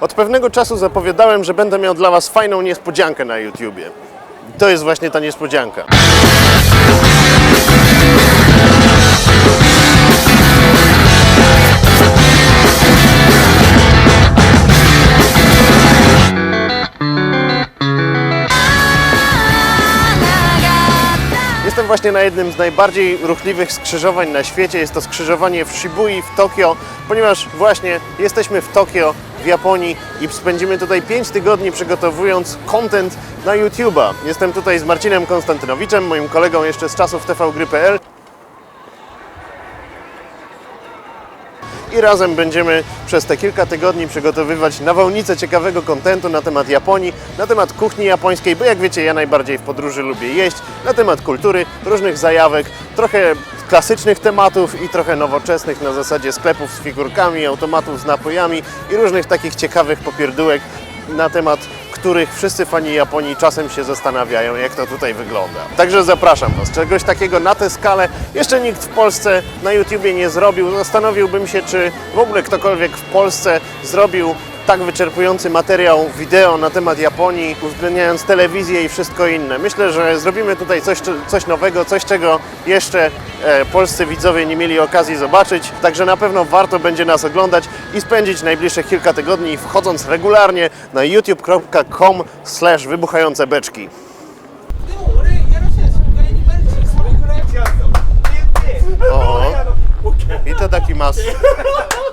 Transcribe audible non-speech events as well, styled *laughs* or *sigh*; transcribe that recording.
Od pewnego czasu zapowiadałem, że będę miał dla Was fajną niespodziankę na YouTubie. To jest właśnie ta niespodzianka. Jestem właśnie na jednym z najbardziej ruchliwych skrzyżowań na świecie. Jest to skrzyżowanie w Shibui w Tokio, ponieważ właśnie jesteśmy w Tokio, w Japonii i spędzimy tutaj 5 tygodni przygotowując content na YouTube'a. Jestem tutaj z Marcinem Konstantynowiczem, moim kolegą jeszcze z czasów tvgry.pl i razem będziemy przez te kilka tygodni przygotowywać nawałnicę ciekawego kontentu na temat Japonii, na temat kuchni japońskiej, bo jak wiecie, ja najbardziej w podróży lubię jeść, na temat kultury, różnych zajawek, trochę klasycznych tematów i trochę nowoczesnych na zasadzie sklepów z figurkami, automatów z napojami i różnych takich ciekawych popierdółek na temat których wszyscy fani Japonii czasem się zastanawiają, jak to tutaj wygląda. Także zapraszam Was. Czegoś takiego na tę skalę jeszcze nikt w Polsce na YouTubie nie zrobił. Zastanowiłbym się, czy w ogóle ktokolwiek w Polsce zrobił tak wyczerpujący materiał wideo na temat Japonii, uwzględniając telewizję i wszystko inne. Myślę, że zrobimy tutaj coś, coś nowego, coś czego jeszcze e, polscy widzowie nie mieli okazji zobaczyć, także na pewno warto będzie nas oglądać i spędzić najbliższe kilka tygodni wchodząc regularnie na youtube.com slash wybuchające beczki. O, i to taki mas. *laughs*